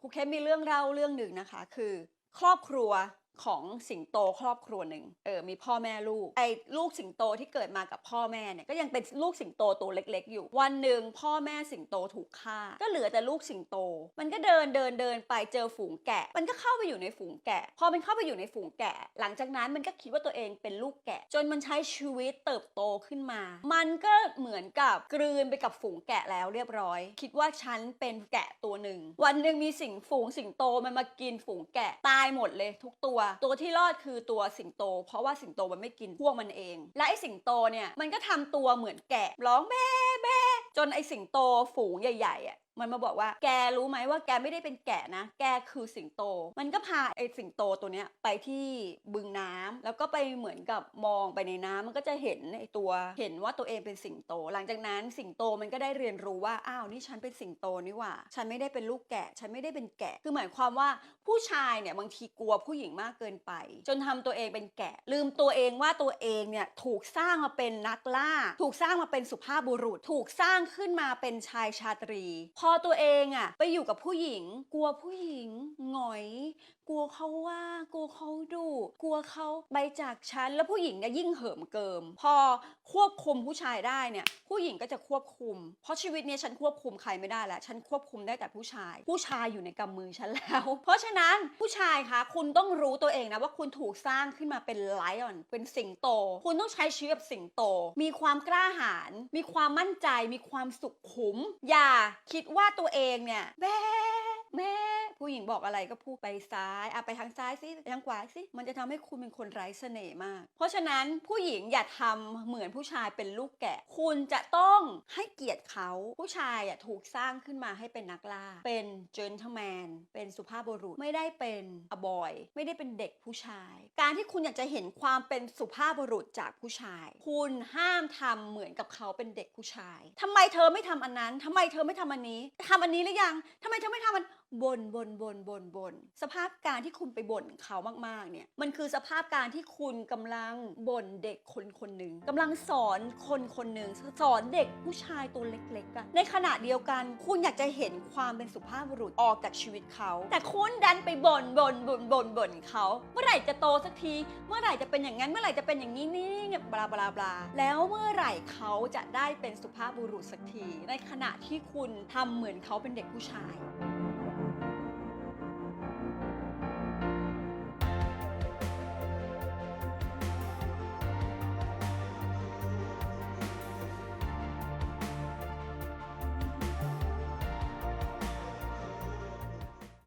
ครูเคสมีเรื่องเล่าเรื่องหนึ่งนะคะ คือ ครอบครัว ของสิงโตครอบครัวหนึ่งเออมีพ่อแม่ลูกไอ้ลูกสิงโตที่เกิดมากับพ่อแม่เนี่ยก็ยังเป็นลูกสิงโตตัวเล็ก ๆ อยู่ วันหนึ่งพ่อแม่สิงโตถูกฆ่า ก็เหลือแต่ลูกสิงโต มันก็เดินเดินเดินไปเจอฝูงแกะ มันก็เข้าไปอยู่ในฝูงแกะ พอมันเข้าไปอยู่ในฝูงแกะ หลังจากนั้นมันก็คิดว่าตัวเองเป็นลูกแกะ จนมันใช้ชีวิตเติบโตขึ้นมา มันก็เหมือนกับกลืนไปกับฝูงแกะแล้วเรียบร้อย คิดว่าฉันเป็นแกะตัวหนึ่งวันหนึ่งมีสิงฝูงสิงโตมันมากินฝูงแกะตายหมดเลยทุกตัวตัวที่รอดคือตัวสิงโต เพราะว่าสิงโตมันไม่กินพวกมันเอง และไอสิงโตเนี่ยมันก็ทำตัวเหมือนแกะร้องแม่แม่จนไอสิงโตฝูงใหญ่ๆอะ มันมาบอกว่าแกรู้ไหมว่าแกไม่ได้เป็นแกะนะ แกคือสิงโต มันก็พาไอ้สิงโตตัวเนี้ยไปที่บึงน้ำแล้วก็ไปเหมือนกับมองไปในน้ำมันก็จะเห็นไอ้ตัวเห็นว่าตัวเองเป็นสิงโต หลังจากนั้นสิงโตมันก็ได้เรียนรู้ว่าอ้าวนี่ฉันเป็นสิงโตนี่หว่า ฉันไม่ได้เป็นลูกแกะ ฉันไม่ได้เป็นแกะ คือหมายความว่าผู้ชายเนี่ยบางทีกลัวผู้หญิงมากเกินไป จนทำตัวเองเป็นแกะ ลืมตัวเองว่าตัวเองเนี่ยถูกสร้างมาเป็นนักล่า ถูกสร้างมาเป็นสุภาพบุรุษ ถูกสร้างขึ้นมาเป็นชายชาตรี พอตัวเองอะไปอยู่กับผู้หญิง กลัวผู้หญิงหงอย กลัวเขาว่ากลัวเขาดุกลัวเขาไปจากฉันแล้วผู้หญิงเนี่ยยิ่งเหิมเกิม พอควบคุมผู้ชายได้เนี่ย ผู้หญิงก็จะควบคุม เพราะชีวิตเนี้ฉันควบคุมใครไม่ได้แล้วฉันควบคุมได้แต่ผู้ชาย ผู้ชายอยู่ในกำมือฉันแล้ว เพราะฉะนั้นผู้ชายคะคุณต้องรู้ตัวเองนะว่าคุณถูกสร้างขึ้นมาเป็นไลออนเป็นสิงโต คุณต้องใช้ชีวิตแบบสิงโต มีความกล้าหาญมีความมั่นใจ มีความสุขุม อย่าคิดว่าตัวเองเนี่ยแบ แม่ผู้หญิงบอกอะไรก็พูดไปซ้ายอะไปทางซ้ายสิทางขวาสิมันจะทำให้คุณเป็นคนไร้เสน่ห์มาก เพราะฉะนั้นผู้หญิงอย่าทำเหมือนผู้ชายเป็นลูกแกะ คุณจะต้องให้เกียรติเขาผู้ชายอะถูกสร้างขึ้นมาให้เป็นนักล่า เป็นเจนท l e แมนเป็นสุภาพบุรุษไม่ได้เป็นอบอย ไม่ได้เป็นเด็กผู้ชาย การที่คุณอยากจะเห็นความเป็นสุภาพบุรุษจากผู้ชาย คุณห้ามทำเหมือนกับเขาเป็นเด็กผู้ชายทำไมเธอไม่ทำอันนั้นทำไมเธอไม่ทำอันนี้ทำอันนี้หรือยังทำไมเธอไม่ทำมัน บนบนบนบนบนสภาพการที่คุณไปบ่นเขามากๆเนี่ยมันคือสภาพการที่คุณกำลังบ่นเด็กคนคนหนึ่งกำลังสอนคนคนหนึ่งสอนเด็กผู้ชายตัวเล็กๆอะในขณะเดียวกัน คุณอยากจะเห็นความเป็นสุภาพบุรุษออกจากชีวิตเขา แต่คุณดันไปบ่นบ่นบ่นบ่นบ่นเขาเมื่อไหร่จะโตสักที เมื่อไหร่จะเป็นอย่างนั้นเมื่อไหร่จะเป็นอย่างนี้นี่เนี่ยบลาบลาบลาแล้วเมื่อไหร่เขาจะได้เป็นสุภาพบุรุษสักที ในขณะที่คุณทำเหมือนเขาเป็นเด็กผู้ชาย